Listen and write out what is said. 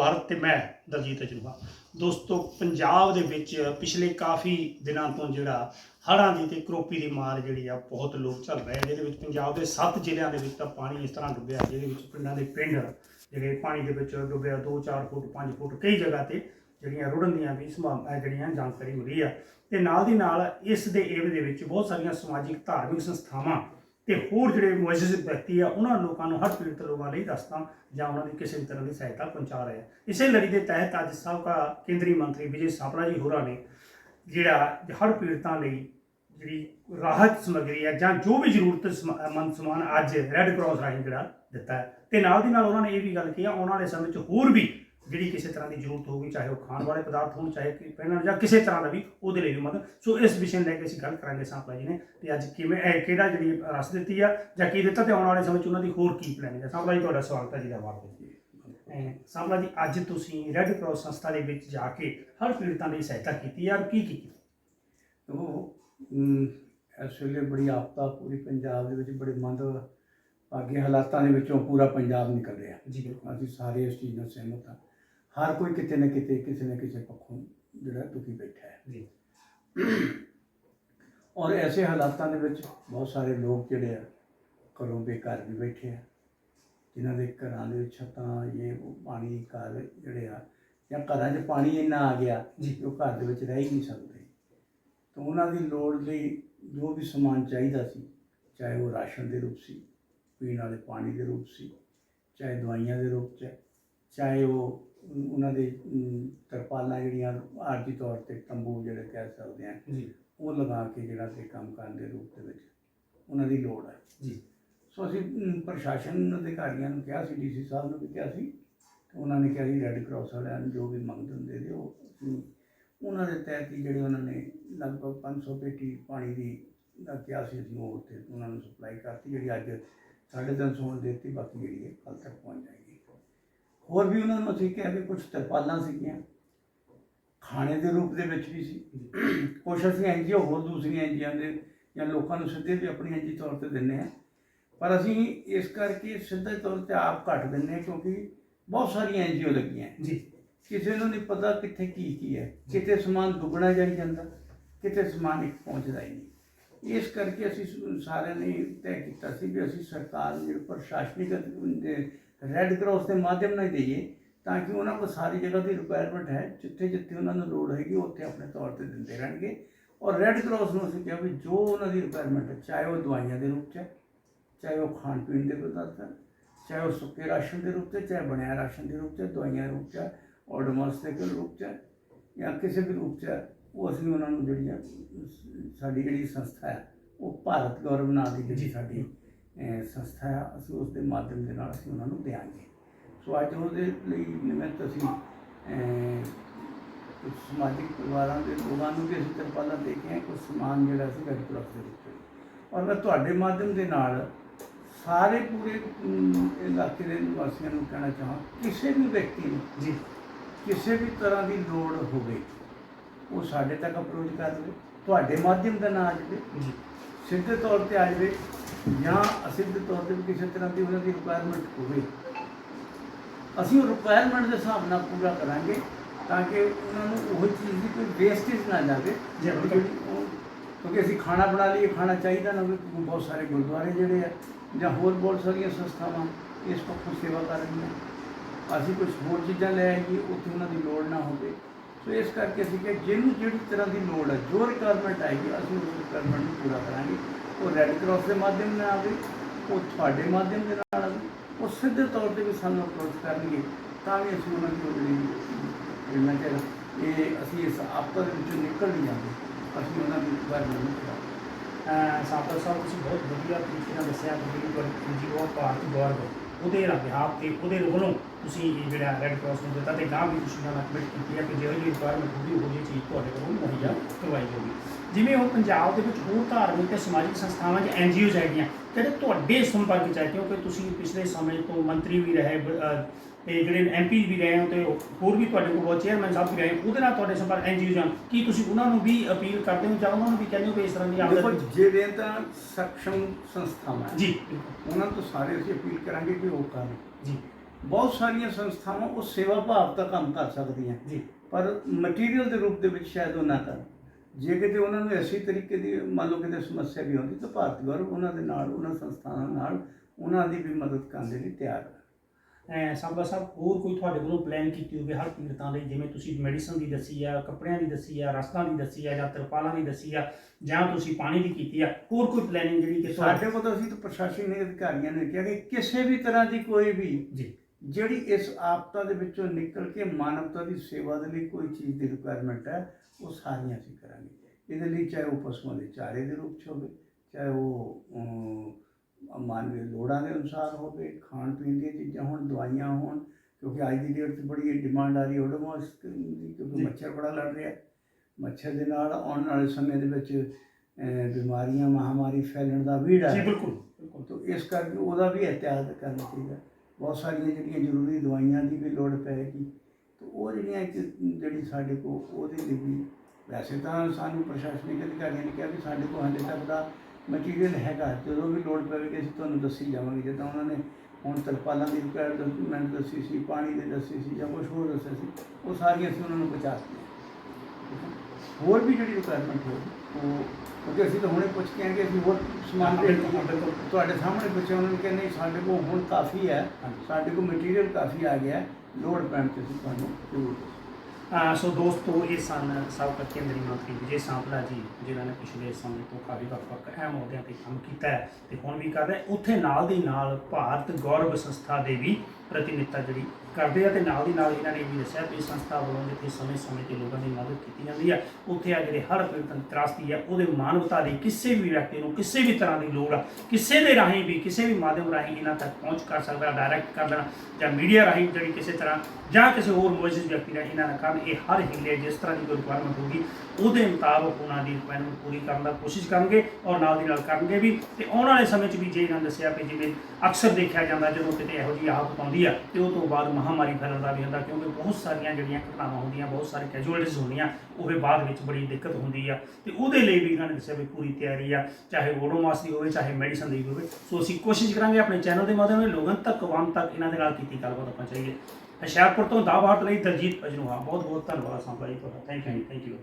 ਭਾਰਤ ਤੇ ਮੈਂ ਦਲਜੀਤ ਅਜਨੂਹਾ ਦੋਸਤੋ, ਪੰਜਾਬ ਦੇ ਵਿੱਚ ਪਿਛਲੇ ਕਾਫੀ ਦਿਨਾਂ ਤੋਂ ਜਿਹੜਾ ਹੜ੍ਹਾਂ ਦੀ ਤੇ ਕਰੋਪੀ ਦੀ ਮਾਰ ਜਿਹੜੀ ਆ, ਬਹੁਤ ਲੋਕ ਝੱਲ ਰਹੇ ਆ ਜਿਹਦੇ ਵਿੱਚ ਪੰਜਾਬ ਦੇ 7 ਜ਼ਿਲ੍ਹਿਆਂ ਦੇ ਵਿੱਚ ਤਾਂ ਪਾਣੀ ਇਸ ਤਰ੍ਹਾਂ ਡੁੱਬਿਆ, ਜਿਹਦੇ ਵਿੱਚ ਪਿੰਡਾਂ ਦੇ ਪਿੰਡ ਜਿਹੜੇ ਪਾਣੀ ਦੇ ਵਿੱਚ ਡੁੱਬਿਆ 2-4 ਫੁੱਟ 5 ਫੁੱਟ, ਕਈ ਜਗ੍ਹਾ ਤੇ ਜਿਹੜੀਆਂ ਰੁੜਨ ਦੀਆਂ ਵੀ ਸੰਭਾਵਨਾ ਜਿਹੜੀਆਂ ਜਾਣਕਾਰੀ ਮਿਲੀ ਆ। ਤੇ ਨਾਲ ਦੀ ਨਾਲ ਇਸ ਦੇ ਏਵ ਦੇ ਵਿੱਚ ਬਹੁਤ ਸਾਰੀਆਂ ਸਮਾਜਿਕ, ਧਾਰਮਿਕ ਸੰਸਥਾਵਾਂ ਤੇ ਹੋਰ ਜਿਹੜੇ ਮੁਅੱਜ਼ਜ਼ ਵਿਅਕਤੀ ਆ, ਉਹਨਾਂ ਲੋਕਾਂ ਨੂੰ ਹਰ ਪੀੜਤ ਲੋਕਾਂ ਲਈ ਰਸਤਾ ਜਾਂ ਉਹਨਾਂ ਦੀ ਕਿਸੇ ਵੀ ਤਰ੍ਹਾਂ ਦੀ ਸਹਾਇਤਾ ਪਹੁੰਚਾ ਰਹੇ ਇਸੇ ਲੜੀ ਦੇ ਤਹਿਤ ਅੱਜ ਸਾਬਕਾ ਕੇਂਦਰੀ ਮੰਤਰੀ ਵਿਜੇ ਸਾਪੜਾ ਜੀ ਹੋਰਾਂ ਨੇ ਜਿਹੜਾ ਹਰ ਪੀੜਤਾਂ ਲਈ ਜਿਹੜੀ ਰਾਹਤ ਸਮੱਗਰੀ ਹੈ ਜਾਂ ਜੋ ਵੀ ਜ਼ਰੂਰਤਮੰਦ ਸਮਾਨ ਅੱਜ ਰੈੱਡ ਕਰਾਸ ਰਾਹੀਂ ਜਿਹੜਾ ਦਿੱਤਾ ਹੈ, ਤੇ ਨਾਲ ਦੀ ਨਾਲ ਉਹਨਾਂ ਨੇ ਇਹ ਵੀ ਗੱਲ ਕਹੀ ਆ ਉਹਨਾਂ ਵਾਲੇ ਸਮੇਂ 'ਚ ਹੋਰ ਵੀ ਜਿਹੜੀ ਕਿਸੇ ਤਰ੍ਹਾਂ ਦੀ ਜ਼ਰੂਰਤ ਹੋਊਗੀ ਚਾਹੇ ਉਹ ਖਾਣ ਵਾਲੇ ਪਦਾਰਥ ਹੋਣ ਚਾਹੇ ਕਿ ਪਹਿਨਣ ਜਾਂ ਕਿਸੇ ਤਰ੍ਹਾਂ ਦਾ ਵੀ ਉਹਦੇ ਲਈ ਵੀ ਮਦਦ। ਸੋ ਇਸ ਵਿਸ਼ੇ ਨੂੰ ਲੈ ਕੇ ਅਸੀਂ ਗੱਲ ਕਰਾਂਗੇ ਸਾਂਪਲਾ ਜੀ ਨੇ ਤੇ ਅੱਜ ਕਿਵੇਂ ਇਹ ਕਿਹੜਾ ਜਿਹੜੀ ਰਸ ਦਿੱਤੀ ਆ ਜਾਂ ਕੀ ਦਿੱਤਾ ਤੇ ਆਉਣ ਵਾਲੇ ਸਮੇਂ 'ਚ ਉਹਨਾਂ ਦੀ ਹੋਰ ਕੀ ਪਲਾਨਿੰਗ ਹੈ? ਸਾਂਪਲਾ ਜੀ ਤੁਹਾਡਾ ਸਵਾਗਤ ਹੈ ਜੀ ਦਾ ਵਾਰ ਸਾਂਪਲਾ ਜੀ ਅੱਜ ਤੁਸੀਂ ਰੈੱਡ ਕਰਾਸ ਸੰਸਥਾ ਦੇ ਵਿੱਚ ਜਾ ਕੇ ਹਰ ਪੀੜਤਾਂ ਦੀ ਸਹਾਇਤਾ ਕੀਤੀ ਔਰ ਕੀ ਕੀਤੀ? ਉਹ ਇਸ ਵੇਲੇ ਬੜੀ ਆਪਤਾ ਪੂਰੀ ਪੰਜਾਬ ਦੇ ਵਿੱਚ ਬੜੇ ਮੰਦ ਭਾਗੇ ਹਾਲਾਤਾਂ ਦੇ ਵਿੱਚੋਂ ਪੂਰਾ ਪੰਜਾਬ ਨਿਕਲ ਰਿਹਾ। ਜੀ ਬਿਲਕੁਲ। ਅਸੀਂ ਸਾਰੇ ਇਸ ਚੀਜ਼ ਨਾਲ ਸਹਿਮਤ ਹਾਂ। ਹਰ ਕੋਈ ਕਿਤੇ ਨਾ ਕਿਤੇ ਕਿਸੇ ਨਾ ਕਿਸੇ ਪੱਖੋਂ ਜਿਹੜਾ ਦੁਖੀ ਬੈਠਾ ਹੈ। ਜੀ। ਔਰ ਐਸੇ ਹਾਲਾਤਾਂ ਦੇ ਵਿੱਚ ਬਹੁਤ ਸਾਰੇ ਲੋਕ ਜਿਹੜੇ ਆ ਘਰੋਂ ਬੇਘਰ ਵੀ ਬੈਠੇ ਆ ਜਿਨ੍ਹਾਂ ਦੇ ਘਰਾਂ ਦੇ ਛੱਤਾਂ ਇਹ ਪਾਣੀ ਘਰ ਜਿਹੜੇ ਆ ਜਾਂ ਘਰਾਂ 'ਚ ਪਾਣੀ ਇੰਨਾ ਆ ਗਿਆ ਜੀ। ਕਿ ਉਹ ਘਰ ਦੇ ਵਿੱਚ ਰਹਿ ਹੀ ਨਹੀਂ ਸਕਦੇ। ਤਾਂ ਉਹਨਾਂ ਦੀ ਲੋੜ ਲਈ ਜੋ ਵੀ ਸਮਾਨ ਚਾਹੀਦਾ ਸੀ ਚਾਹੇ ਉਹ ਰਾਸ਼ਨ ਦੇ ਰੂਪ ਸੀ ਪੀਣ ਵਾਲੇ ਪਾਣੀ ਦੇ ਰੂਪ ਸੀ ਚਾਹੇ ਦਵਾਈਆਂ ਦੇ ਰੂਪ 'ਚ ਚਾਹੇ ਉਹ ਉਹਨਾਂ ਦੇ ਤਰਪਾਲਾਂ ਜਿਹੜੀਆਂ ਆਰਜੀ ਤੌਰ ਤੇ ਤੰਬੂ ਜਿਹੜੇ ਕਹਿ ਸਕਦੇ ਆ ਜੀ। ਉਹ ਲਗਾ ਕੇ ਜਿਹੜਾ ਕਿ ਕੰਮ ਕਰਨ ਦੇ ਰੂਪ ਦੇ ਵਿੱਚ ਉਹਨਾਂ ਦੀ ਲੋੜ ਹੈ ਜੀ। ਸੋ ਅਸੀਂ ਪ੍ਰਸ਼ਾਸਨ ਅਧਿਕਾਰੀਆਂ ਨੂੰ ਕਿਹਾ ਸੀ ਡੀਸੀ ਸਾਹਿਬ ਨੂੰ ਵੀ ਕਿਹਾ ਸੀ ਉਹਨਾਂ ਨੇ ਕਿਹਾ ਸੀ ਰੈੱਡ ਕਰਾਸ ਵਾਲਿਆਂ ਨੂੰ ਜੋ ਵੀ ਮੰਗਦੇ ਹੁੰਦੇ ਨੇ ਉਹ ਉਹਨਾਂ ਦੇ ਤਹਿਤ ਹੀ ਜਿਹੜੇ ਉਹਨਾਂ ਨੇ ਲਗਭਗ 500 ਪੇਟੀ ਪਾਣੀ ਦੀ ਦਾ ਕਿਹਾ ਸੀ ਅਸੀਂ ਉਹ ਤੇ ਉਹਨਾਂ ਨੂੰ ਸਪਲਾਈ ਕਰਤੀ ਜਿਹੜੀ ਅੱਜ ਸਾਢੇ ਤਿੰਨ ਸੌ ਨੂੰ ਦੇ ਦਿੱਤੀ ਬਾਕੀ ਜਿਹੜੀ ਹੈ ਕੱਲ ਤੱਕ ਪਹੁੰਚ ਜਾਏਗੀ। ਹੋਰ ਵੀ ਉਹਨਾਂ ਨੂੰ ਅਸੀਂ ਕਿਹਾ ਵੀ ਕੁਝ ਤਰਪਾਲਾਂ ਸੀਗੀਆਂ। ਖਾਣੇ ਦੇ ਰੂਪ ਦੇ ਵਿੱਚ ਵੀ ਸੀ। ਕੁਛ ਅਸੀਂ ਐਨਜੀਓ ਹੋਰ ਦੂਸਰੀਆਂ ਐਨਜੀਓ ਦੇ ਜਾਂ ਲੋਕਾਂ ਨੂੰ ਸਿੱਧੇ ਵੀ ਆਪਣੀ ਐਨਜੀ ਤੌਰ ਤੇ ਦਿੰਨੇ ਆ ਪਰ ਅਸੀਂ ਇਸ ਕਰਕੇ ਸਿੱਧੇ ਤੌਰ ਤੇ ਆਪ ਘੱਟ ਦਿੰਨੇ ਕਿਉਂਕਿ ਬਹੁਤ ਸਾਰੀਆਂ ਐਨਜੀਓ ਲੱਗੀਆਂ। ਜੀ। ਕਿਸੇ ਨੂੰ ਨਹੀਂ ਪਤਾ ਕਿੱਥੇ ਕੀ ਕੀ ਹੈ। ਕਿਤੇ ਸਮਾਨ ਦੁੱਗਣਾ ਜਾਈ ਜਾਂਦਾ ਕਿਤੇ ਸਮਾਨ ਇੱਕ ਪਹੁੰਚਦਾ ਹੀ ਨਹੀਂ। ਇਸ ਕਰਕੇ ਅਸੀਂ ਸਾਰਿਆਂ ਨੇ ਤੈਅ ਕੀਤਾ ਸੀ ਵੀ ਅਸੀਂ ਸਰਕਾਰ ਜਿਹੜੇ ਪ੍ਰਸ਼ਾਸਨਿਕ ਰੈੱਡ ਕਰਾਸ ਦੇ ਮਾਧਿਅਮ ਨਾਲ ਦੇਈਏ ਤਾਂ ਕਿ ਉਹਨਾਂ ਕੋਲ ਸਾਰੀ ਜਗ੍ਹਾ ਦੀ ਰਿਕੁਆਇਰਮੈਂਟ ਹੈ ਜਿੱਥੇ ਜਿੱਥੇ ਉਹਨਾਂ ਨੂੰ ਲੋੜ ਹੈਗੀ ਉੱਥੇ ਆਪਣੇ ਤੌਰ ਤੇ ਦਿੰਦੇ ਰਹਿਣਗੇ। ਔਰ ਰੈੱਡ ਕਰਾਸ ਨੂੰ ਅਸੀਂ ਕਿਹਾ ਵੀ ਜੋ ਉਹਨਾਂ ਦੀ ਰਿਕੁਆਇਰਮੈਂਟ ਹੈ ਚਾਹੇ ਉਹ ਦਵਾਈਆਂ ਦੇ ਰੂਪ 'ਚ ਹੈ ਚਾਹੇ ਉਹ ਖਾਣ ਪੀਣ ਦੇ ਪਦਾਰਥ ਹੈ ਚਾਹੇ ਉਹ ਸੁੱਕੇ ਰਾਸ਼ਨ ਦੇ ਰੂਪ 'ਚ ਚਾਹੇ ਬਣਿਆ ਰਾਸ਼ਨ ਦੇ ਰੂਪ 'ਚ ਦਵਾਈਆਂ ਦੇ ਰੂਪ 'ਚ ਆਰਡਮਸ ਦੇ ਰੂਪ 'ਚ ਜਾਂ ਕਿਸੇ ਵੀ ਰੂਪ 'ਚ ਹੈ, ਉਹ ਅਸੀਂ ਉਹਨਾਂ ਨੂੰ ਜਿਹੜੀਆਂ ਸਾਡੀ ਜਿਹੜੀ ਸੰਸਥਾ ਹੈ ਉਹ ਭਾਰਤ ਗੌਰਵ ਨਾਂ ਦੀ ਜਿਹੜੀ ਸਾਡੀ ਸੰਸਥਾ ਹੈ ਅਸੀਂ ਉਸ ਦੇ ਮਾਧਿਅਮ ਦੇ ਨਾਲ ਅਸੀਂ ਉਹਨਾਂ ਨੂੰ ਦੇਵਾਂਗੇ ਸੋ ਅੱਜ ਉਹਦੇ ਲਈ ਨਿਮਿਤ ਅਸੀਂ ਕੁਝ ਸਮਾਜਿਕ ਪਰਿਵਾਰਾਂ ਦੇ ਲੋਕਾਂ ਨੂੰ ਵੀ ਅਸੀਂ ਤਰਪਾਲਾਂ ਦੇ ਕੇ ਕੁਝ ਸਮਾਨ ਜਿਹੜਾ ਅਸੀਂ ਕਰਾਸ ਦੇ ਵਿੱਚ ਔਰ ਮੈਂ ਤੁਹਾਡੇ ਮਾਧਿਅਮ ਦੇ ਨਾਲ ਸਾਰੇ ਪੂਰੇ ਇਲਾਕੇ ਦੇ ਨਿਵਾਸੀਆਂ ਨੂੰ ਕਹਿਣਾ ਚਾਹਾਂ ਕਿਸੇ ਵੀ ਵਿਅਕਤੀ ਨੂੰ ਜੀ। ਕਿਸੇ ਵੀ ਤਰ੍ਹਾਂ ਦੀ ਲੋੜ ਹੋਵੇ ਉਹ ਸਾਡੇ ਤੱਕ ਅਪਰੋਚ ਕਰ ਲਵੇ ਤੁਹਾਡੇ ਮਾਧਿਅਮ ਦੇ ਨਾਲ ਆ ਜਾਵੇ ਜੀ। ਸਿੱਧੇ ਤੌਰ ਤੇ ਆ ਜਾਵੇ ਜਾਂ ਅਸਿੱਧੇ ਤੌਰ ਤੇ ਵੀ ਕਿਸੇ ਤਰ੍ਹਾਂ ਦੀ ਉਹਨਾਂ ਦੀ ਰਿਕੁਆਇਰਮੈਂਟ ਹੋਵੇ। ਅਸੀਂ ਉਹ ਰਿਕੁਆਇਰਮੈਂਟ ਦੇ ਹਿਸਾਬ ਨਾਲ ਪੂਰਾ ਕਰਾਂਗੇ ਤਾਂ ਕਿ ਉਹਨਾਂ ਨੂੰ ਉਹ ਚੀਜ਼ ਦੀ ਕੋਈ ਵੇਸਟੇਜ ਨਾ ਜਾਵੇ। ਜਿਹੜੀ ਕਿਉਂਕਿ ਅਸੀਂ ਖਾਣਾ ਬਣਾ ਲਈਏ ਖਾਣਾ ਚਾਹੀਦਾ ਨਾ ਬਹੁਤ ਸਾਰੇ ਗੁਰਦੁਆਰੇ ਜਿਹੜੇ ਆ ਜਾਂ ਹੋਰ ਬਹੁਤ ਸਾਰੀਆਂ ਸੰਸਥਾਵਾਂ ਇਸ ਪੱਖੋਂ ਸੇਵਾ ਕਰ ਰਹੀਆਂ। ਅਸੀਂ ਕੁਝ ਹੋਰ ਚੀਜ਼ਾਂ ਲੈ ਆਈਏ ਉੱਥੇ ਉਹਨਾਂ ਦੀ ਲੋੜ ਨਾ ਹੋਵੇ। ਸੋ ਇਸ ਕਰਕੇ ਅਸੀਂ ਕਿ ਜਿਹਨੂੰ ਜਿਹੜੀ ਤਰ੍ਹਾਂ ਦੀ ਲੋੜ ਹੈ, ਜੋ ਰਿਕੁਆਇਰਮੈਂਟ ਆਏਗੀ, ਅਸੀਂ ਉਸ ਰਿਕੁਆਇਰਮੈਂਟ ਨੂੰ ਪੂਰਾ ਕਰਾਂਗੇ। ਉਹ ਰੈੱਡ ਕਰਾਸ ਦੇ ਮਾਧਿਅਮ ਨਾਲ ਆਵੇ, ਉਹ ਤੁਹਾਡੇ ਮਾਧਿਅਮ ਦੇ ਨਾਲ ਆਵੇ, ਉਹ ਸਿੱਧੇ ਤੌਰ ਤੇ ਵੀ ਸਾਨੂੰ ਅਪਰੋਚ ਕਰਨਗੇ, ਤਾਂ ਵੀ ਅਸੀਂ ਉਹਨਾਂ ਦੀ ਉਹ ਜਿਹੜੀ ਜਿੰਨਾ ਚਿਰ ਇਹ ਅਸੀਂ ਇਸ ਆਪਦਾ ਦੇ ਵਿੱਚੋਂ ਨਿਕਲ ਨਹੀਂ ਜਾਂਦੇ। ਅਸੀਂ ਉਹਨਾਂ ਦੀ ਰਿਕੁਆਇਰਮੈਂਟ ਨੂੰ ਪੂਰਾ ਸਾਪਰ ਸਾਹਿਬ, ਤੁਸੀਂ ਬਹੁਤ ਵਧੀਆ ਤਰੀਕੇ ਨਾਲ ਦੱਸਿਆ ਕਿ ਜਿਹੜੀ ਤੁਹਾਡੀ NGO ਭਾਰਤ ਗੌਰਵ ਉਹਦੇ ਬਿਹਾਫ ਤੇ ਉਹਦੇ ਵੱਲੋਂ ਤੁਸੀਂ ਇਹ ਜਿਹੜਾ ਰੈੱਡ ਕਰਾਸ ਨੂੰ ਦਿੱਤਾ ਤੇ ਗਾਂ ਵੀ ਤੁਸੀਂ ਨਾਲ ਕਮਿਟ ਕੀਤੀ ਹੈ ਕਿ ਜਿਹੋ ਜਿਹੀ ਰਿਕੁਆਇਰਮੈਂਟ ਹੋਊਗੀ ਉਹ ਜਿਹੀ ਚੀਜ਼ ਤੁਹਾਡੇ ਵੱਲੋਂ ਮੁਹੱਈਆ ਕਰਵਾਈ ਜਾਊਗੀ। ਜਿਵੇਂ ਉਹ ਪੰਜਾਬ ਦੇ ਵਿੱਚ ਹੋਰ ਧਾਰਮਿਕ ਤੇ ਸਮਾਜਿਕ ਸੰਸਥਾਵਾਂ 'ਚ ਐਨਜੀਓਜ਼ ਹੈਗੀਆਂ, ਜਿਹੜੇ ਤੁਹਾਡੇ ਸੰਪਰਕ 'ਚ ਹੈ, ਕਿਉਂਕਿ ਤੁਸੀਂ ਪਿਛਲੇ ਸਮੇਂ ਤੋਂ ਮੰਤਰੀ ਵੀ ਰਹੇ ਤੇ ਜਿਹੜੇ ਐਮਪੀ ਵੀ ਰਹੇ ਹੋ ਤੇ ਹੋਰ ਵੀ ਤੁਹਾਡੇ ਕੋਲ ਚੇਅਰਮੈਨ ਸਾਹਿਬ ਵੀ ਰਹੇ ਉਹਦੇ ਨਾਲ ਤੁਹਾਡੇ ਸੰਪਰਕ ਐਨਜੀਓਜ਼ ਹਨ ਕੀ ਤੁਸੀਂ ਉਹਨਾਂ ਨੂੰ ਵੀ ਅਪੀਲ ਕਰਦੇ ਹੋ ਜਾਂ ਉਹਨਾਂ ਨੂੰ ਵੀ ਕਹਿੰਦੇ ਹੋ ਕਿ ਇਸ ਤਰ੍ਹਾਂ ਦੀ ਦੇਖੋ ਆਮਦਨ ਜਿਹੜੇ ਤਾਂ ਸક્ષਮ ਸੰਸਥਾਵਾਂ ਹੈ, ਜੀ। ਉਹਨਾਂ ਤੋਂ ਸਾਰੇ ਅਸੀਂ ਅਪੀਲ ਕਰਾਂਗੇ ਕਿ ਉਹ ਕਰਨ ਜੀ। ਬਹੁਤ ਸਾਰੀਆਂ ਸੰਸਥਾਵਾਂ ਉਹ ਸੇਵਾ ਭਾਵ ਦਾ ਕੰਮ ਕਰ ਸਕਦੀਆਂ। ਜੀ। ਪਰ ਮਟੀਰੀਅਲ ਦੇ ਰੂਪ ਦੇ ਵਿੱਚ ਸ਼ਾਇਦ ਉਹ ਨਾ ਕਰਨ। ਜੇ ਕਿਤੇ ਉਹਨਾਂ ਨੂੰ ਐਸੀ ਤਰੀਕੇ ਦੀ ਮੰਨ ਲਓ ਕਿਤੇ ਸਮੱਸਿਆ ਵੀ ਆਉਂਦੀ ਤਾਂ ਭਾਰਤ ਗੌਰਵ ਉਹਨਾਂ ਦੇ ਨਾਲ ਉਹਨਾਂ ਸੰਸਥਾਵਾਂ ਨਾਲ ਉਹਨਾਂ ਦੀ ਵੀ ਮਦਦ ਕਰਨ ਦੇ ਲਈ ਤਿਆਰ। ਹੈ ਸਾਬਾ ਸਾਹਿਬ ਹੋਰ ਕੋਈ ਤੁਹਾਡੇ ਵੱਲੋਂ ਪਲਾਨ ਕੀਤੀ ਹੋਵੇ ਹਰ ਪੀੜਤਾਂ ਲਈ? ਜਿਵੇਂ ਤੁਸੀਂ ਮੈਡੀਸਨ ਦੀ ਦੱਸੀ ਆ ਕੱਪੜਿਆਂ ਦੀ ਦੱਸੀ ਆ ਰਸਤਾਂ ਦੀ ਦੱਸੀ ਆ ਜਾਂ ਤਰਪਾਲਾਂ ਦੀ ਦੱਸੀ ਆ ਜਾਂ ਤੁਸੀਂ ਪਾਣੀ ਦੀ ਕੀਤੀ ਆ ਹੋਰ ਕੋਈ ਪਲੈਨਿੰਗ ਜਿਹੜੀ ਕਿ ਸਾਡੇ ਕੋਲ ਤਾਂ ਅਸੀਂ ਤਾਂ ਪ੍ਰਸ਼ਾਸਨਿਕ ਅਧਿਕਾਰੀਆਂ ਨੇ ਕਿਹਾ ਕਿ ਕਿਸੇ ਵੀ ਤਰ੍ਹਾਂ ਦੀ ਕੋਈ ਵੀ ਜੀ। ਜਿਹੜੀ ਇਸ ਆਪਤਾ ਦੇ ਵਿੱਚੋਂ ਨਿਕਲ ਕੇ ਮਾਨਵਤਾ ਦੀ ਸੇਵਾ ਦੇ ਲਈ ਕੋਈ ਚੀਜ਼ ਦੀ ਰਿਕੁਆਇਰਮੈਂਟ ਹੈ ਉਹ ਸਾਰੀਆਂ ਅਸੀਂ ਕਰਾਂਗੇ। ਇਹਦੇ ਲਈ ਚਾਹੇ ਉਹ ਪਸ਼ੂਆਂ ਦੇ ਚਾਰੇ ਦੇ ਰੂਪ 'ਚ ਹੋਵੇ ਚਾਹੇ ਉਹ ਅਮ, ਮਾਨਵੀ ਲੋੜਾਂ ਦੇ ਅਨੁਸਾਰ ਹੋਵੇ ਖਾਣ ਪੀਣ ਦੀਆਂ ਚੀਜ਼ਾਂ ਹੋਣ ਦਵਾਈਆਂ ਹੋਣ ਕਿਉਂਕਿ ਅੱਜ ਦੀ ਡੇਟ 'ਤੇ ਬੜੀ ਡਿਮਾਂਡ ਆ ਰਹੀ ਹੈ ਓਡੋਮੋਸ ਦੀ ਕਿਉਂਕਿ। ਮੱਛਰ ਬੜਾ ਲੜ ਰਿਹਾ। ਮੱਛਰ ਦੇ ਨਾਲ ਆਉਣ ਵਾਲੇ ਸਮੇਂ ਦੇ ਵਿੱਚ ਬਿਮਾਰੀਆਂ ਮਹਾਮਾਰੀ ਫੈਲਣ ਦਾ ਵੀ ਡਰ ਜੀ ਹੈ ਬਿਲਕੁਲ ਬਿਲਕੁਲ ਤੋ ਇਸ ਕਰਕੇ ਉਹਦਾ ਵੀ ਇhtiyat ਕਰਨਾ ਚਾਹੀਦਾ ਬਹੁਤ ਸਾਰੀਆਂ ਜਿਹੜੀਆਂ ਜ਼ਰੂਰੀ ਦਵਾਈਆਂ ਦੀ ਵੀ ਲੋੜ ਪਏਗੀ ਤੋ ਉਹ ਜਿਹੜੀਆਂ ਜਿਹੜੀ ਸਾਡੇ ਕੋਲ ਉਹਦੇ ਲਈ ਵੀ ਵੈਸੇ ਤਾਂ ਸਾਨੂੰ ਪ੍ਰਸ਼ਾਸਨਿਕ ਅਧਿਕਾਰੀਆਂ ਨੇ ਕਿਹਾ ਵੀ ਸਾਡੇ ਕੋਲ ਹਾਲੇ ਤੱਕ ਦਾ ਮਟੀਰੀਅਲ ਹੈਗਾ ਜਦੋਂ ਵੀ ਲੋੜ ਪਵੇਗੀ ਅਸੀਂ ਤੁਹਾਨੂੰ ਦੱਸੀ ਜਾਵਾਂਗੇ ਜਿੱਦਾਂ ਉਹਨਾਂ ਨੇ ਹੁਣ ਤਰਪਾਲਾਂ ਦੀ ਰਿਕੁਆਇਰਮੈਂਟ ਦੱਸੀ ਸੀ ਪਾਣੀ ਦੀ ਦੱਸੀ ਸੀ ਜਾਂ ਕੁਝ ਹੋਰ ਦੱਸਿਆ ਸੀ ਉਹ ਸਾਰੀਆਂ ਅਸੀਂ ਉਹਨਾਂ ਨੂੰ ਪਹੁੰਚਾ ਦਿੱਤੀਆਂ ਹੈ। ਹੋਰ ਵੀ ਜਿਹੜੀ ਰਿਕੁਆਇਰਮੈਂਟ ਹੋਵੇ ਉਹ ਕਿਉਂਕਿ ਅਸੀਂ ਤਾਂ ਹੁਣੇ ਪੁੱਛ ਕੇ ਆਏ ਕਿ ਅਸੀਂ ਹੋਰ ਸਮਾਨ ਹਾਂ, ਦੇ। ਤੁਹਾਡੇ ਸਾਹਮਣੇ ਪੁੱਛਿਆ ਉਹਨਾਂ ਨੇ ਕਿ ਨਹੀਂ ਸਾਡੇ ਕੋਲ ਹੁਣ ਕਾਫੀ ਹੈ। ਸਾਡੇ ਕੋਲ ਮਟੀਰੀਅਲ ਕਾਫੀ ਆ ਗਿਆ ਹੈ, ਲੋੜ ਪੈਣ ਤੇ ਅਸੀਂ ਤੁਹਾਨੂੰ ਜ਼ਰੂਰ ਸੋ ਦੋਸਤੋ, ਇਹ ਸਨ ਸਾਬਕਾ ਕੇਂਦਰੀ ਮੰਤਰੀ ਵਿਜੇ ਸਾਂਪਲਾ ਜੀ, ਜਿਨ੍ਹਾਂ ਨੇ ਪਿਛਲੇ ਸਮੇਂ ਤੋਂ ਕਾਫੀ ਵੱਖ ਵੱਖ ਅਹਿਮ ਅਹੁਦਿਆਂ ਤੇ ਕੰਮ ਕੀਤਾ ਹੈ। ਤੇ ਹੁਣ ਵੀ ਕਰ ਰਹੇ ਉੱਥੇ ਨਾਲ ਦੀ ਨਾਲ ਭਾਰਤ ਗੌਰਵ ਸੰਸਥਾ ਦੇ ਵੀ ਪ੍ਰਤੀਨਿਧਤਾ ਜਿਹੜੀ ਕਰਦੇ ਆ ਤੇ ਨਾਲ ਦੀ ਨਾਲ ਇਹਨਾਂ ਨੇ ਇਹ ਵੀ ਦੱਸਿਆ ਵੀ ਸੰਸਥਾ ਵੱਲੋਂ ਜਿੱਥੇ ਸਮੇਂ ਸਮੇਂ ਤੇ ਲੋਕਾਂ ਦੀ ਮਦਦ ਕੀਤੀ ਜਾਂਦੀ ਹੈ ਉੱਥੇ ਆ ਜਿਹੜੇ ਹਰ ਪੀੜਤ ਹੈ ਉਹਦੇ ਮਾਨਵਤਾ ਦੀ ਕਿਸੇ ਵੀ ਵਿਅਕਤੀ ਨੂੰ ਕਿਸੇ ਵੀ ਤਰ੍ਹਾਂ ਦੀ ਲੋੜ ਆ, ਕਿਸੇ ਦੇ ਰਾਹੀਂ ਵੀ, ਕਿਸੇ ਵੀ ਮਾਧਿਅਮ ਰਾਹੀਂ ਇਹਨਾਂ ਤੱਕ ਪਹੁੰਚ ਕਰ ਸਕਦਾ ਡਾਇਰੈਕਟ ਕਰ ਦੇਣਾ ਜਾਂ ਮੀਡੀਆ ਰਾਹੀਂ ਜਿਹੜੀ ਕਿਸੇ ਤਰ੍ਹਾਂ ਜਾਂ ਕਿਸੇ ਹੋਰ ਮੋਜਿਸ ਵਿਅਕਤੀ ਨਾਲ ਇਹਨਾਂ ਨਾਲ ਕਰਨ ਇਹ ਹਰ ਹੀਲੇ ਜਿਸ ਤਰ੍ਹਾਂ ਦੀ ਕੋਈ ਰਿਕੁਆਇਰਮੈਂਟ ਹੋਗੀ ਉਹਦੇ ਮੁਤਾਬਕ ਉਹਨਾਂ ਦੀ ਰਿਕੁਆਇਰਮੈਂਟ ਪੂਰੀ ਕਰਨ ਦਾ ਕੋਸ਼ਿਸ਼ ਕਰਨਗੇ ਔਰ ਨਾਲ ਦੀ ਨਾਲ ਕਰਨਗੇ ਵੀ, ਤੇ ਆਉਣ ਵਾਲੇ ਸਮੇਂ 'ਚ ਵੀ ਜੇ ਇਹਨਾਂ ਨੇ ਦੱਸਿਆ ਕਿ ਜਿਵੇਂ ਅਕਸਰ ਦੇਖਿਆ ਜਾਂਦਾ ਜਦੋਂ ਕਿਤੇ ਇਹੋ ਜਿਹੀ ਆਫਤ ਆਉਂਦੀ ਆ ਤੇ ਉਹ ਤੋਂ ਬਾਅਦ ਮਹਾਮਾਰੀ ਫੈਲਦਾ ਵੀ ਹੁੰਦਾ, ਕਿਉਂਕਿ ਬਹੁਤ ਸਾਰੀਆਂ ਜਿਹੜੀਆਂ ਘਟਨਾਵਾਂ ਹੁੰਦੀਆਂ, ਬਹੁਤ ਸਾਰੇ ਕੈਜੂਅਲਟੀਜ਼ ਹੁੰਦੀਆਂ, ਉਹਦੇ ਬਾਅਦ ਵਿੱਚ ਬੜੀ ਦਿੱਕਤ ਹੁੰਦੀ ਆ। ਤੇ ਉਹਦੇ ਲਈ ਵੀ ਇਹਨਾਂ ਨੇ ਦੱਸਿਆ ਵੀ ਪੂਰੀ ਤਿਆਰੀ ਆ, ਚਾਹੇ ਓਡੋਮਾਸ ਦੀ ਹੋਵੇ, ਚਾਹੇ ਮੈਡੀਸਨ ਦੀ ਹੋਵੇ। ਸੋ ਅਸੀਂ ਕੋਸ਼ਿਸ਼ ਕਰਾਂਗੇ ਆਪਣੇ ਚੈਨਲ ਦੇ ਮਾਧਿਅਮ ਨਾਲ ਲੋਕਾਂ ਤੱਕ ਆਵਾਮ ਤੱਕ ਇਹਨਾਂ ਦੇ ਨਾਲ ਕੀਤੀ ਗੱਲਬਾਤ ਆਪਾਂ ਚਾਹੀਏ। ਹੁਸ਼ਿਆਰਪੁਰ ਤੋਂ ਦਾਬਾਟ ਲਈ ਦਲਜੀਤ ਅਜਨੂਹਾ ਬਹੁਤ ਬਹੁਤ ਧੰਨਵਾਦ ਸੰਪਾ ਜੀ ਤੁਹਾਡਾ। Thank you thank you